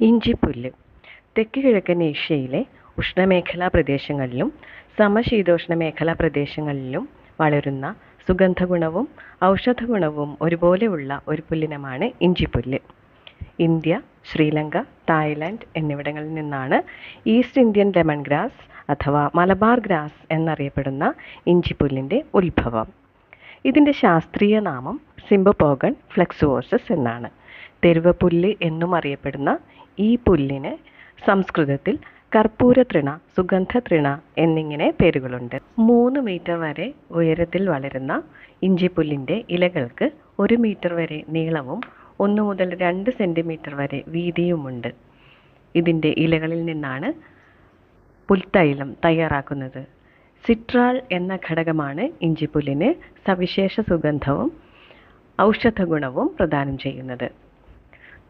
ഇഞ്ചിപ്പുല്ല്. തെക്ക് കിഴക്കൻ ഏഷ്യയിലെ ഉഷ്ണമേഖലാ പ്രദേശങ്ങളിലും സമശീതോഷ്ണ മേഖലാ പ്രദേശങ്ങളിലും വളരുന്ന സുഗന്ധഗുണവും ഔഷധഗുണവും ഒരുപോലെയുള്ള ഒരു പുല്ലിനമാണ് ഇഞ്ചിപ്പുല്ല്. ഇന്ത്യ ശ്രീലങ്ക തായ്ലാൻഡ് എന്നിവിടങ്ങളിൽ നിന്നാണ് ഈസ്റ്റ് ഇന്ത്യൻ ലെമൺ ഗ്രാസ് അഥവാ മലബാർ ഗ്രാസ് എന്നറിയപ്പെടുന്ന ഇഞ്ചിപ്പുല്ലിന്റെ ഉത്ഭവം. ഇതിന്റെ ശാസ്ത്രീയ നാമം സിംബപോഗൺ ഫ്ലെക്സുവോസസ് എന്നാണ്. തെരുവപ്പുല്ല് എന്നും അറിയപ്പെടുന്ന ഈ പുല്ലിന് സംസ്കൃതത്തിൽ കർപ്പൂര തൃണ സുഗന്ധ തൃണ എന്നിങ്ങനെ പേരുകളുണ്ട്. മൂന്ന് മീറ്റർ വരെ ഉയരത്തിൽ വളരുന്ന ഇഞ്ചിപ്പുല്ലിന്റെ ഇലകൾക്ക് ഒരു മീറ്റർ വരെ നീളവും ഒന്ന് മുതൽ രണ്ട് സെന്റിമീറ്റർ വരെ വീതിയുമുണ്ട്. ഇതിന്റെ ഇലകളിൽ നിന്നാണ് പുൽത്തൈലം തയ്യാറാക്കുന്നത്. സിട്രാൾ എന്ന ഘടകമാണ് ഇഞ്ചിപ്പുല്ലിന് സവിശേഷ സുഗന്ധവും ഔഷധ ഗുണവും പ്രദാനം ചെയ്യുന്നത്.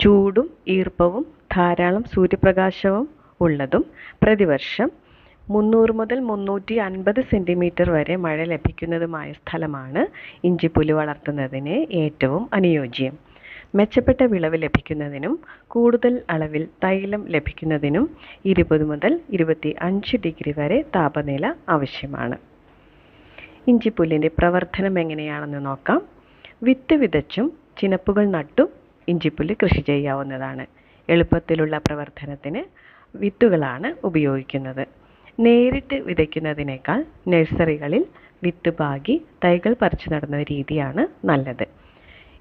ചൂടും ഈർപ്പവും ധാരാളം സൂര്യപ്രകാശവും ഉള്ളതും പ്രതിവർഷം മുന്നൂറ് മുതൽ മുന്നൂറ്റി അൻപത് സെന്റിമീറ്റർ വരെ മഴ ലഭിക്കുന്നതുമായ സ്ഥലമാണ് ഇഞ്ചിപ്പുല്ല് വളർത്തുന്നതിന് ഏറ്റവും അനുയോജ്യം. മെച്ചപ്പെട്ട വിളവ് ലഭിക്കുന്നതിനും കൂടുതൽ അളവിൽ തൈലം ലഭിക്കുന്നതിനും ഇരുപത് മുതൽ ഇരുപത്തി അഞ്ച് ഡിഗ്രി വരെ താപനില ആവശ്യമാണ്. ഇഞ്ചിപ്പുല്ലിന്റെ പ്രവർത്തനം എങ്ങനെയാണെന്ന് നോക്കാം. വിത്ത് വിതച്ചും ചിനപ്പുകൾ നട്ടും ഇഞ്ചിപ്പുല്ല് കൃഷി ചെയ്യാവുന്നതാണ്. എളുപ്പത്തിലുള്ള പ്രവർത്തനത്തിന് വിത്തുകളാണ് ഉപയോഗിക്കുന്നത്. നേരിട്ട് വിതയ്ക്കുന്നതിനേക്കാൾ നഴ്സറികളിൽ വിത്ത് പാകി തൈകൾ പറിച്ചു നടുന്ന രീതിയാണ് നല്ലത്.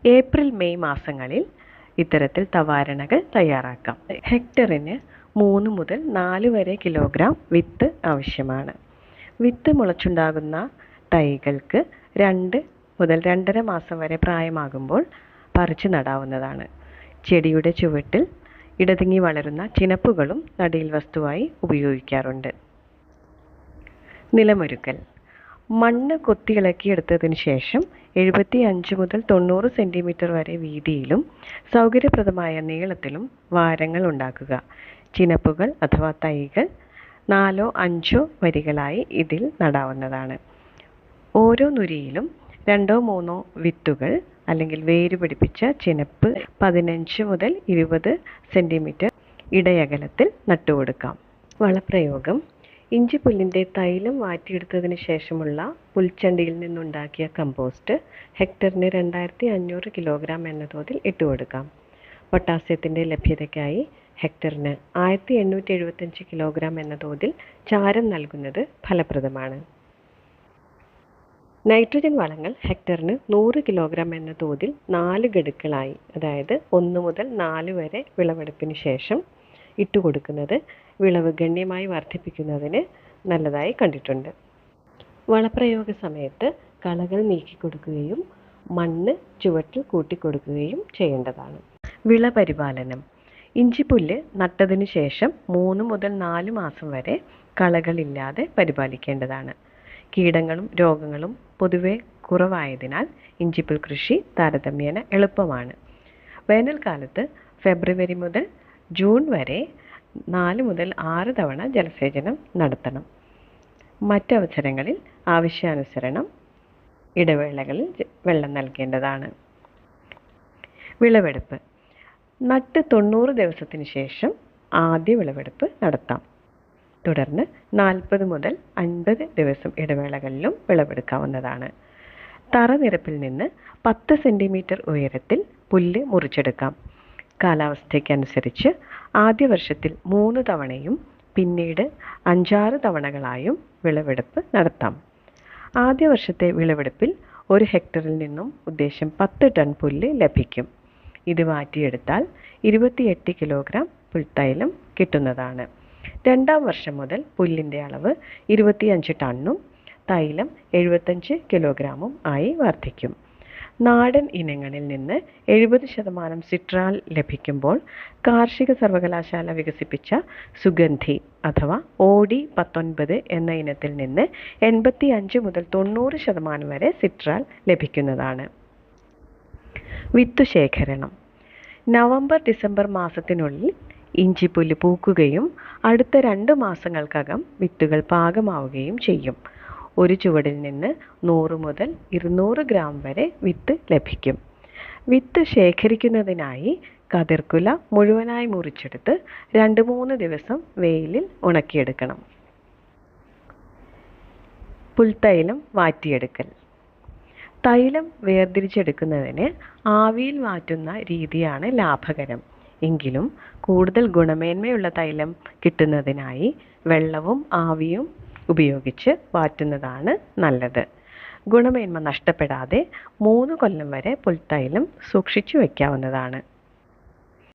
ഏപ്രിൽ മെയ് മാസങ്ങളിൽ ഇത്തരത്തിൽ തവാരണകൾ തയ്യാറാക്കാം. ഹെക്ടറിന് മൂന്ന് മുതൽ നാല് വരെ കിലോഗ്രാം വിത്ത് ആവശ്യമാണ്. വിത്ത് മുളച്ചുണ്ടാകുന്ന തൈകൾക്ക് രണ്ട് മുതൽ രണ്ടര മാസം വരെ പ്രായമാകുമ്പോൾ പറിച്ചു നടാവുന്നതാണ്. ചെടിയുടെ ചുവട്ടിൽ ഇടതിങ്ങി വളരുന്ന ചിനപ്പുകളും നടീൽ വസ്തുവായി ഉപയോഗിക്കാറുണ്ട്. നിലമൊരുക്കൽ. മണ്ണ് കൊത്തിയിളക്കിയെടുത്തതിന് ശേഷം എഴുപത്തി അഞ്ച് മുതൽ തൊണ്ണൂറ് സെന്റിമീറ്റർ വരെ വീതിയിലും സൗകര്യപ്രദമായ നീളത്തിലും വാരങ്ങൾ ഉണ്ടാക്കുക. ചിനപ്പുകൾ അഥവാ തൈകൾ നാലോ അഞ്ചോ വരികളായി ഇതിൽ നടാവുന്നതാണ്. ഓരോ നുരിയിലും രണ്ടോ മൂന്നോ വിത്തുകൾ അല്ലെങ്കിൽ വേര് പിടിപ്പിച്ച ചിനപ്പ് പതിനഞ്ച് മുതൽ ഇരുപത് സെന്റിമീറ്റർ ഇടയകലത്തിൽ നട്ടുകൊടുക്കാം. വളപ്രയോഗം. ഇഞ്ചിപ്പുല്ലിന്റെ തൈലം വാറ്റിയെടുത്തതിന് ശേഷമുള്ള പുൽച്ചണ്ടിയിൽ നിന്നുണ്ടാക്കിയ കമ്പോസ്റ്റ് ഹെക്ടറിന് രണ്ടായിരത്തി അഞ്ഞൂറ് കിലോഗ്രാം എന്ന തോതിൽ ഇട്ടുകൊടുക്കാം. പൊട്ടാസ്യത്തിന്റെ ലഭ്യതയ്ക്കായി ഹെക്ടറിന് ആയിരത്തി എണ്ണൂറ്റി എഴുപത്തഞ്ച് കിലോഗ്രാം എന്ന തോതിൽ ചാരം നൽകുന്നത് ഫലപ്രദമാണ്. നൈട്രജൻ വളങ്ങൾ ഹെക്ടറിന് നൂറ് കിലോഗ്രാം എന്ന തോതിൽ നാല് ഗഡുക്കളായി അതായത് ഒന്ന് മുതൽ നാല് വരെ വിളവെടുപ്പിന് ശേഷം ഇട്ടുകൊടുക്കുന്നത് വിളവ് ഗണ്യമായി വർദ്ധിപ്പിക്കുന്നതിന് നല്ലതായി കണ്ടിട്ടുണ്ട്. വളപ്രയോഗ സമയത്ത് കളകൾ നീക്കിക്കൊടുക്കുകയും മണ്ണ് ചുവട്ടിൽ കൂട്ടിക്കൊടുക്കുകയും ചെയ്യേണ്ടതാണ്. വിള പരിപാലനം. ഇഞ്ചിപ്പുല്ല് നട്ടതിന് ശേഷം മൂന്ന് മുതൽ നാല് മാസം വരെ കളകളില്ലാതെ പരിപാലിക്കേണ്ടതാണ്. കീടങ്ങളും രോഗങ്ങളും പൊതുവെ കുറവായതിനാൽ ഇഞ്ചിപ്പുൽ കൃഷി താരതമ്യേന എളുപ്പമാണ്. വേനൽക്കാലത്ത് ഫെബ്രുവരി മുതൽ ജൂൺ വരെ നാല് മുതൽ ആറ് തവണ ജലസേചനം നടത്തണം. മറ്റവസരങ്ങളിൽ ആവശ്യാനുസരണം ഇടവേളകളിൽ വെള്ളം നൽകേണ്ടതാണ്. വിളവെടുപ്പ്. നട്ട് തൊണ്ണൂറ് ദിവസത്തിന് ശേഷം ആദ്യ വിളവെടുപ്പ് നടത്താം. തുടർന്ന് നാൽപ്പത് മുതൽ അൻപത് ദിവസം ഇടവേളകളിലും വിളവെടുക്കാവുന്നതാണ്. തറനിരപ്പിൽ നിന്ന് പത്ത് സെന്റിമീറ്റർ ഉയരത്തിൽ പുല്ല് മുറിച്ചെടുക്കാം. കാലാവസ്ഥയ്ക്കനുസരിച്ച് ആദ്യ വർഷത്തിൽ മൂന്ന് തവണയും പിന്നീട് അഞ്ചാറ് തവണകളായും വിളവെടുപ്പ് നടത്താം. ആദ്യ വർഷത്തെ വിളവെടുപ്പിൽ ഒരു ഹെക്ടറിൽ നിന്നും ഉദ്ദേശം പത്ത് ടൺ പുല്ല് ലഭിക്കും. ഇത് മാറ്റിയെടുത്താൽ ഇരുപത്തിയെട്ട് കിലോഗ്രാം പുൽത്തൈലം കിട്ടുന്നതാണ്. രണ്ടാം വർഷം മുതൽ പുല്ലിന്റെ അളവ് ഇരുപത്തിയഞ്ച് ടണ്ണും തൈലം എഴുപത്തഞ്ച് കിലോഗ്രാമും ആയി വർദ്ധിക്കും. നാടൻ ഇനങ്ങളിൽ നിന്ന് എഴുപത് ശതമാനം സിട്രാൽ ലഭിക്കുമ്പോൾ കാർഷിക സർവകലാശാല വികസിപ്പിച്ച സുഗന്ധി അഥവാ ഡി പത്തൊൻപത് എന്ന ഇനത്തിൽ നിന്ന് എൺപത്തി അഞ്ച് മുതൽ തൊണ്ണൂറ് ശതമാനം വരെ സിട്രാൽ ലഭിക്കുന്നതാണ്. വിത്തു ശേഖരണം. നവംബർ ഡിസംബർ മാസത്തിനുള്ളിൽ ഇഞ്ചിപ്പുല്ല് പൂക്കുകയും അടുത്ത രണ്ട് മാസങ്ങൾക്കകം വിത്തുകൾ പാകമാവുകയും ചെയ്യും. ഒരു ചുവടിൽ നിന്ന് നൂറ് മുതൽ ഇരുന്നൂറ് ഗ്രാം വരെ വിത്ത് ലഭിക്കും. വിത്ത് ശേഖരിക്കുന്നതിനായി കതിർക്കുല മുഴുവനായി മുറിച്ചെടുത്ത് രണ്ട് മൂന്ന് ദിവസം വെയിലിൽ ഉണക്കിയെടുക്കണം. പുൽത്തൈലം വാറ്റിയെടുക്കൽ. തൈലം വേർതിരിച്ചെടുക്കുന്നതിന് ആവിയിൽ മാറ്റുന്ന രീതിയാണ് ലാഭകരം. എങ്കിലും കൂടുതൽ ഗുണമേന്മയുള്ള തൈലം കിട്ടുന്നതിനായി വെള്ളവും ആവിയും ഉപയോഗിച്ച് വാറ്റുന്നതാണ് നല്ലത്. ഗുണമേന്മ നഷ്ടപ്പെടാതെ മൂന്ന് കൊല്ലം വരെ പുൽത്തൈലം സൂക്ഷിച്ചു വയ്ക്കാവുന്നതാണ്